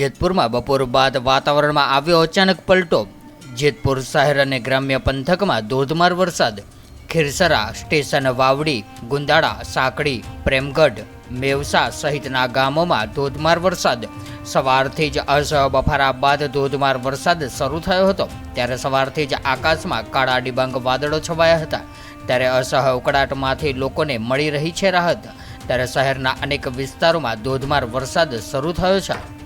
જેતપુરમાં બપોર બાદ વાતાવરણમાં આવ્યો અચાનક પલટો. જેતપુર શહેર અને ગ્રામ્ય પંથકમાં ધોધમાર વરસાદ. ખીરસરા, સ્ટેશન વાવડી, ગુંદાળા, સાંકડી, પ્રેમગઢ, મેવસા સહિતના ગામોમાં ધોધમાર વરસાદ. સવારથી જ અસહ બફારા બાદ ધોધમાર વરસાદ શરૂ થયો હતો. ત્યારે સવારથી જ આકાશમાં કાળા ડિબાંગ વાદળો છવાયા હતા. ત્યારે અસહ ઉકળાટમાંથી લોકોને મળી રહી છે રાહત. ત્યારે શહેરના અનેક વિસ્તારોમાં ધોધમાર વરસાદ શરૂ થયો છે.